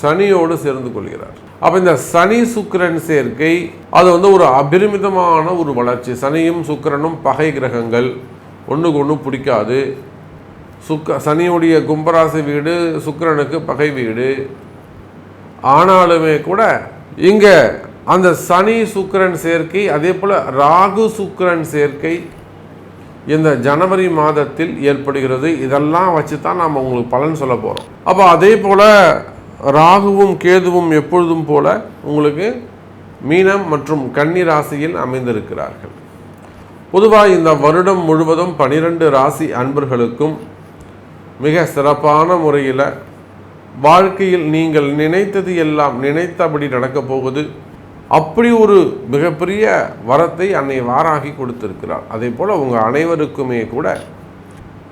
சனியோடு சேர்ந்து கொள்கிறார். அப்போ இந்த சனி சுக்கிரன் சேர்க்கை அது வந்து ஒரு அபரிமிதமான ஒரு வளர்ச்சி. சனியும் சுக்கிரனும் பகை கிரகங்கள் ஒன்றுக்கு ஒன்று பிடிக்காது. சுக்க சனியுடைய கும்பராசி வீடு சுக்கிரனுக்கு பகை வீடு. ஆனாலுமே கூட இங்கே அந்த சனி சுக்கிரன் சேர்க்கை அதே போல் ராகு சுக்கிரன் சேர்க்கை இந்த ஜனவரி மாதத்தில் ஏற்படுகிறது. இதெல்லாம் வச்சு தான் நாம் உங்களுக்கு பலன் சொல்ல போகிறோம் அப்போ அதே போல் ராகுவும் கேதுவும் எப்பொழுதும் போல உங்களுக்கு மீனம் மற்றும் கன்னி ராசியில் அமைந்திருக்கிறார்கள். பொதுவாக இந்த வருடம் முழுவதும் பனிரெண்டு ராசி அன்பர்களுக்கும் மிக சிறப்பான முறையில் வாழ்க்கையில் நீங்கள் நினைத்தது எல்லாம் நினைத்தபடி நடக்கப் போகுது. அப்படி ஒரு மிகப்பெரிய வரத்தை அன்னை வாராகி கொடுத்திருக்கிறார் அதே போல் உங்கள் அனைவருக்குமே கூட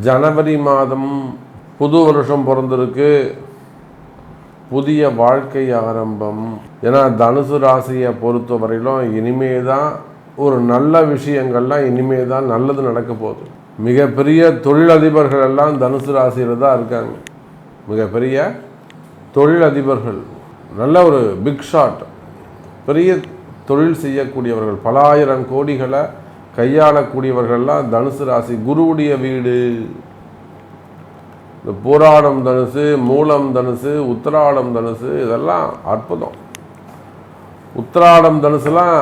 ஜனவரி மாதம் புது வருஷம் பிறந்திருக்கு. புதிய வாழ்க்கை ஆரம்பம். ஏன்னா தனுசு ராசியை பொறுத்த வரையிலும் இனிமே தான் ஒரு நல்ல விஷயங்கள்லாம் இனிமே தான் நல்லது நடக்க போகுது. மிகப்பெரிய தொழிலதிபர்கள் எல்லாம் தனுசு ராசியில் தான் இருக்காங்க. மிகப்பெரிய தொழிலதிபர்கள். நல்ல ஒரு பிக் ஷாட் பெரிய தொழில் செய்யக்கூடியவர்கள். பல ஆயிரம் கோடிகளை கையாளக்கூடியவர்கள்லாம் தனுசு ராசி குருவுடைய வீடு. இந்த போராடம் தனுசு மூலம் தனுசு உத்திராடம் தனுசு இதெல்லாம் அற்புதம். உத்திராடம் தனுசுலாம்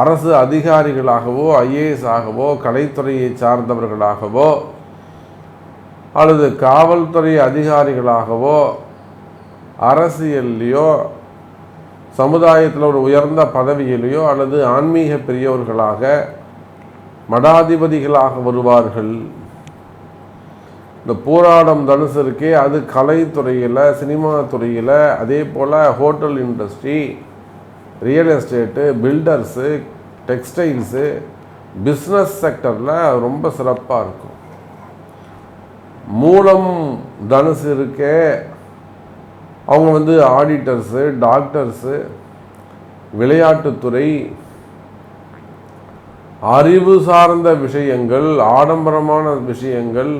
அரசு அதிகாரிகளாகவோ ஐஏஎஸ் ஆகவோ கலைத்துறையை சார்ந்தவர்களாகவோ அல்லது காவல்துறை அதிகாரிகளாகவோ அரசியல்லையோ சமுதாயத்தில் ஒரு உயர்ந்த பதவியிலையோ அல்லது ஆன்மீக பெரியவர்களாக மடாதிபதிகளாக வருவார்கள். இந்த போராடம் தனுசு இருக்கே அது கலைத்துறையில் சினிமா துறையில் அதே போல் hotel industry real estate builders textiles business செக்டரில் ரொம்ப சிறப்பாக இருக்கும். மூலம் தனுசு இருக்கே அவங்க வந்து ஆடிட்டர்ஸு டாக்டர்ஸு விளையாட்டுத்துறை அறிவு சார்ந்த விஷயங்கள் ஆடம்பரமான விஷயங்கள்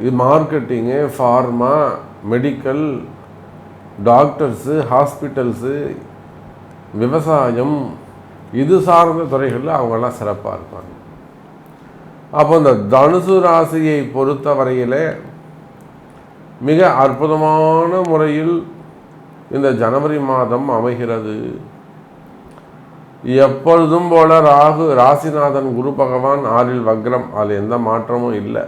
இது marketing pharma medical doctors hospitals விவசாயம் இது சார்ந்த துறைகளில் அவங்கெல்லாம் சிறப்பாக இருப்பாங்க. அப்போ இந்த தனுசு ராசியை பொறுத்த வரையில் மிக அற்புதமான முறையில் இந்த ஜனவரி மாதம் அமைகிறது. எப்பொழுதும் போல ராகு ராசிநாதன் குரு பகவான் ஆறில் வக்ரம். அதில் எந்த மாற்றமும் இல்லை.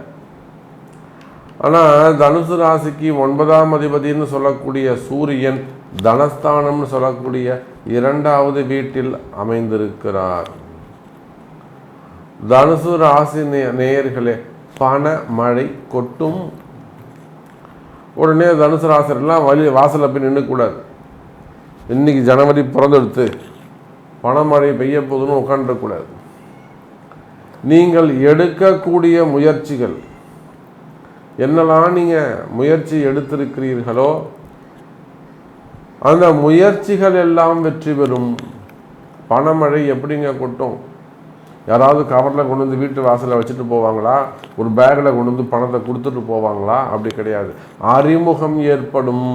ஆனால் தனுசு ராசிக்கு ஒன்பதாம் அதிபதினு சொல்லக்கூடிய சூரியன் தனஸ்தானம்னு சொல்லக்கூடிய இரண்டாவது வீட்டில் அமைந்திருக்கிறார். தனுசு ராசி நே- நேயர்களே பண மழை கொட்டும். உடனே தனுசு ராசிலாம் வழி வாசலில் போய் நின்றுக்கூடாது இன்னைக்கு ஜனவரி பிறந்தெடுத்து பணமழை பெய்ய போதுன்னு உட்காந்துடக்கூடாது நீங்கள் எடுக்கக்கூடிய முயற்சிகள் என்னெல்லாம் நீங்கள் முயற்சி எடுத்திருக்கிறீர்களோ அந்த முயற்சிகள் எல்லாம் வெற்றி பெறும். பணமழை எப்படிங்க கொட்டும்? யாராவது கவரில் கொண்டு வந்து வீட்டு வாசலில் வச்சுட்டு போவாங்களா? ஒரு பேக்கில் கொண்டு வந்து பணத்தை கொடுத்துட்டு போவாங்களா? அப்படி கிடையாது. அறிமுகம் ஏற்படும்.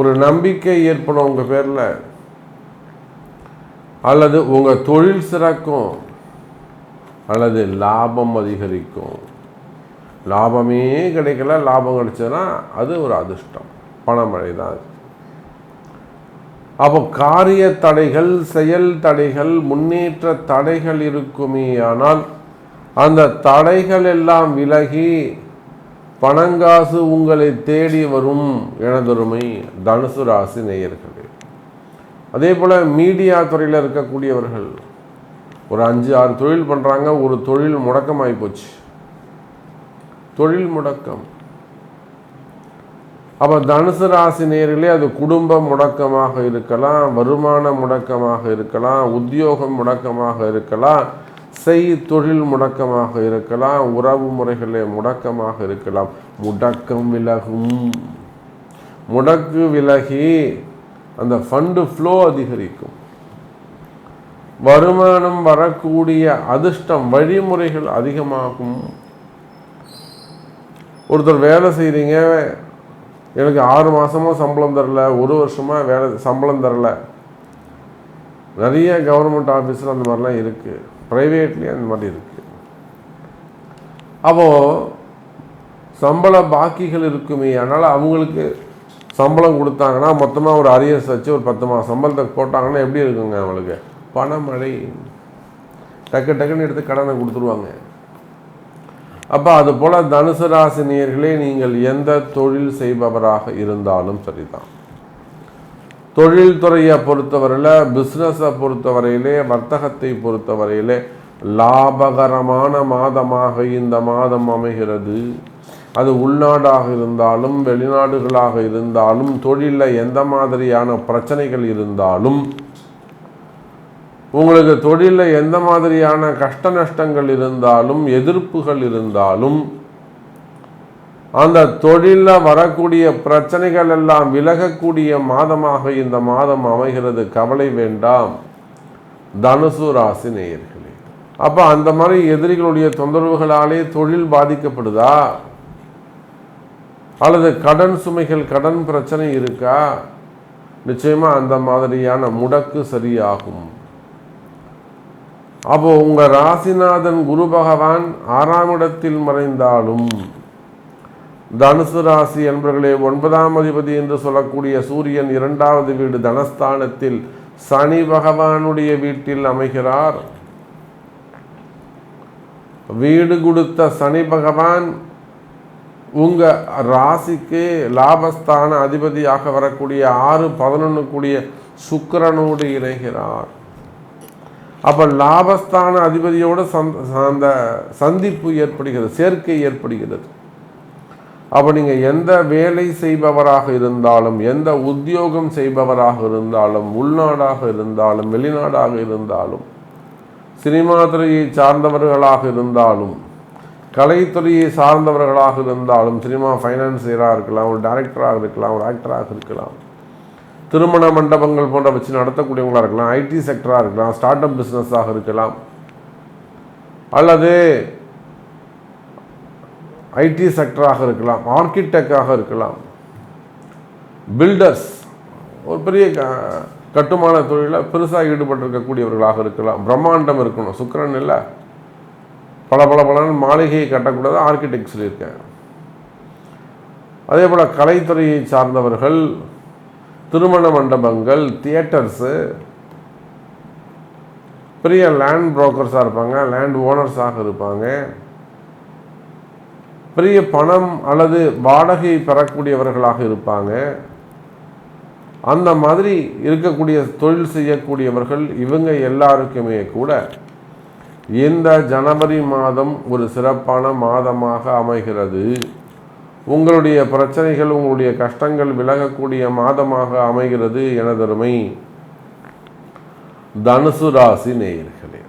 ஒரு நம்பிக்கை ஏற்படும் உங்கள் பேரில். அல்லது உங்கள் தொழில் சிறக்கும் அல்லது லாபம் அதிகரிக்கும். லாபமே கிடைக்கல லாபம் கிடைச்சதுன்னா அது ஒரு அதிர்ஷ்டம். பணமழை தான் அப்போ காரிய தடைகள் செயல் தடைகள் முன்னேற்ற தடைகள் இருக்குமே ஆனால் அந்த தடைகள் எல்லாம் விலகி பணங்காசு உங்களை தேடி வரும் எனதொருமை தனுசு ராசி நேயர்களே. அதே போல் மீடியா துறையில் இருக்கக்கூடியவர்கள் ஒரு அஞ்சு ஆறு தொழில் பண்ணுறாங்க ஒரு தொழில் முடக்கமாகி போச்சு. தொழில் முடக்கம். அப்போ தனுசு ராசி நேரிலே அது குடும்ப முடக்கமாக இருக்கலாம் வருமான முடக்கமாக இருக்கலாம் உத்தியோகம் முடக்கமாக இருக்கலாம் செய் தொழில் முடக்கமாக இருக்கலாம் உறவு முறைகளே முடக்கமாக இருக்கலாம். முடக்கம் விலகும். முடக்கு விலகி அந்த ஃபண்டு ஃப்ளோ அதிகரிக்கும். வருமானம் வரக்கூடிய அதிர்ஷ்டம் வழிமுறைகள் அதிகமாகும். ஒருத்தர் வேலை செய்கிறீங்க எனக்கு ஆறு மாதமாக சம்பளம் தரல ஒரு வருஷமாக வேலை சம்பளம் தரல. நிறைய கவர்மெண்ட் ஆஃபீஸில் அந்த மாதிரிலாம் இருக்குது ப்ரைவேட்லேயும் அந்த மாதிரி இருக்குது அப்போது சம்பள பாக்கிகள் இருக்குமே அதனால் அவங்களுக்கு சம்பளம் கொடுத்தாங்கன்னா மொத்தமாக ஒரு அரியர்ஸ் வச்சு ஒரு பத்து மாதம் சம்பளத்தை போட்டாங்கன்னா எப்படி இருக்குங்க அவங்களுக்கு? பணமழை. டக்கு டக்குன்னு எடுத்து கடனை கொடுத்துருவாங்க. அப்போ அது போல் தனுசு ராசினியர்களே நீங்கள் எந்த தொழில் செய்பவராக இருந்தாலும் சரிதான். தொழில்துறையை பொறுத்தவரையில் பிஸ்னஸை பொறுத்தவரையிலே வர்த்தகத்தை பொறுத்தவரையிலே லாபகரமான மாதமாக இந்த மாதம் அமைகிறது. அது உள்நாடாக இருந்தாலும் வெளிநாடுகளாக இருந்தாலும் தொழிலில் எந்த மாதிரியான பிரச்சனைகள் இருந்தாலும் உங்களுக்கு தொழிலில் எந்த மாதிரியான கஷ்ட நஷ்டங்கள் இருந்தாலும் எதிர்ப்புகள் இருந்தாலும் அந்த தொழிலில் வரக்கூடிய பிரச்சனைகள் எல்லாம் விலகக்கூடிய மாதமாக இந்த மாதம் அமைகிறது. கவலை வேண்டாம். தனுசு ராசி நேயர்களே. அப்போ அந்த மாதிரி எதிரிகளுடைய தொந்தரவுகளாலே தொழில் பாதிக்கப்படுதா? அல்லது கடன் சுமைகள் கடன் பிரச்சனை இருக்கா? நிச்சயமாக அந்த மாதிரியான முடக்கு சரியாகும். அப்போ உங்கள் ராசிநாதன் குரு பகவான் ஆறாம் இடத்தில் மறைந்தாலும் தனுசு ராசி என்பவர்களே ஒன்பதாம் அதிபதி என்று சொல்லக்கூடிய சூரியன் இரண்டாவது வீடு தனஸ்தானத்தில் சனி பகவானுடைய வீட்டில் அமைகிறார். வீடு கொடுத்த சனி பகவான் உங்கள் ராசிக்கு லாபஸ்தான அதிபதியாக வரக்கூடிய ஆறு பதினொன்று கூடிய சுக்கரனோடு இணைகிறார். அப்போ லாபஸ்தான அதிபதியோடு சந்த அந்த சந்திப்பு ஏற்படுகிறது சேர்க்கை ஏற்படுகிறது. அப்போ நீங்கள் எந்த வேலை செய்பவராக இருந்தாலும் எந்த உத்தியோகம் செய்பவராக இருந்தாலும் உள்நாடாக இருந்தாலும் வெளிநாடாக இருந்தாலும் சினிமா துறையை சார்ந்தவர்களாக இருந்தாலும் கலைத்துறையை சார்ந்தவர்களாக இருந்தாலும் சினிமா ஃபைனான்சியராக இருக்கலாம் ஒரு டைரக்டராக இருக்கலாம் ஒரு ஆக்டராக இருக்கலாம் திருமண மண்டபங்கள் போன்ற வச்சு நடத்தக்கூடியவங்களாக இருக்கலாம் ஐடி செக்டராக இருக்கலாம் ஸ்டார்ட் அப் பிஸ்னஸாக இருக்கலாம் அல்லது ஐடி செக்டராக இருக்கலாம் ஆர்கிடெக்டாக இருக்கலாம் பில்டர்ஸ் ஒரு பெரிய க- கட்டுமான தொழிலில் பெருசாக ஈடுபட்டிருக்கக்கூடியவர்களாக இருக்கலாம் பிரம்மாண்டம் இருக்கணும் சுக்கரன் இல்லை. பல பல பல மாளிகையை கட்டக்கூடாது ஆர்கிடெக்ட் சொல்லியிருக்கேன் அதே போல் கலைத்துறையை சார்ந்தவர்கள் திருமண மண்டபங்கள் தியேட்டர்ஸு பெரிய லேண்ட் புரோக்கர்ஸாக இருப்பாங்க லேண்ட் ஓனர்ஸாக இருப்பாங்க. பெரிய பணம் அல்லது வாடகை பெறக்கூடியவர்களாக இருப்பாங்க. அந்த மாதிரி இருக்கக்கூடிய தொழில் செய்யக்கூடியவர்கள் இவங்க எல்லாருக்குமே கூட இந்த ஜனவரி மாதம் ஒரு சிறப்பான மாதமாக அமைகிறது. உங்களுடைய பிரச்சனைகள் உங்களுடைய கஷ்டங்கள் விலகக்கூடிய மாதமாக அமைகிறது எனதருமை தனுசு ராசி நேயர்களே.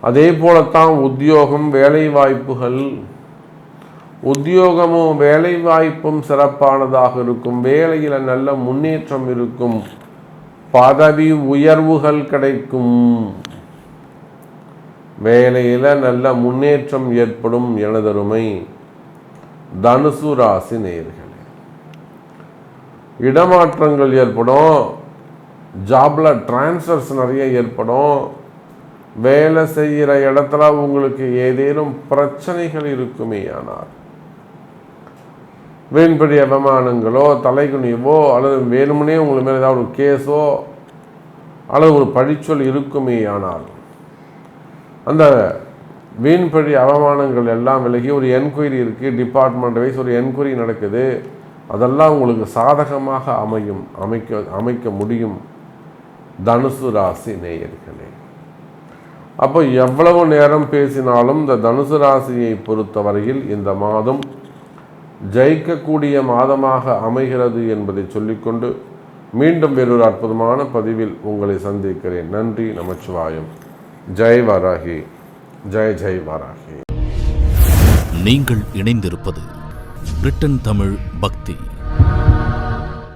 அதே போலத்தான் உத்தியோகம் வேலை வாய்ப்புகள் உத்தியோகமும் வேலை வாய்ப்பும் சிறப்பானதாக இருக்கும். வேலையில் நல்ல முன்னேற்றம் இருக்கும். பதவி உயர்வுகள் கிடைக்கும். வேலையில் நல்ல முன்னேற்றம் ஏற்படும் எனதருமை தனுசு ராசி நேர்களே. இடமாற்றங்கள் ஏற்படும் ஜாப்ல டிரான்ஸ்ஃபர்ஸ் நிறைய ஏற்படும் வேலை செய்கிற இடத்துல உங்களுக்கு ஏதேனும் பிரச்சனைகள் இருக்குமே ஆனால் வீண்படி அவமானங்களோ தலைகுனிவோ அல்லது வேணுமனே உங்களுக்கு மேலே ஏதாவது ஒரு கேஸோ அல்லது ஒரு பழிச்சொல் இருக்குமே ஆனால் அந்த வீண்பழி அவமானங்கள் எல்லாம் விலகி ஒரு என்கொயரி இருக்குது டிபார்ட்மெண்ட் வைஸ் ஒரு என்கொயரி நடக்குது. அதெல்லாம் உங்களுக்கு சாதகமாக அமையும் அமைக்க அமைக்க முடியும். தனுசு ராசி நேயர்களே. அப்போ எவ்வளவு நேரம் பேசினாலும் இந்த தனுசு ராசியை பொறுத்தவரையில் இந்த மாதம் ஜெயிக்கக்கூடிய மாதமாக அமைகிறது என்பதை சொல்லிக்கொண்டு மீண்டும் வேறொரு அற்புதமான பதிவில் உங்களை சந்திக்கிறேன். நன்றி நமச்சிவாயம். ஜெய் வராகி ஜெய் ஜெய் வராகி. நீங்கள் இணைந்திருப்பது பிரிட்டன் தமிழ் பக்தி.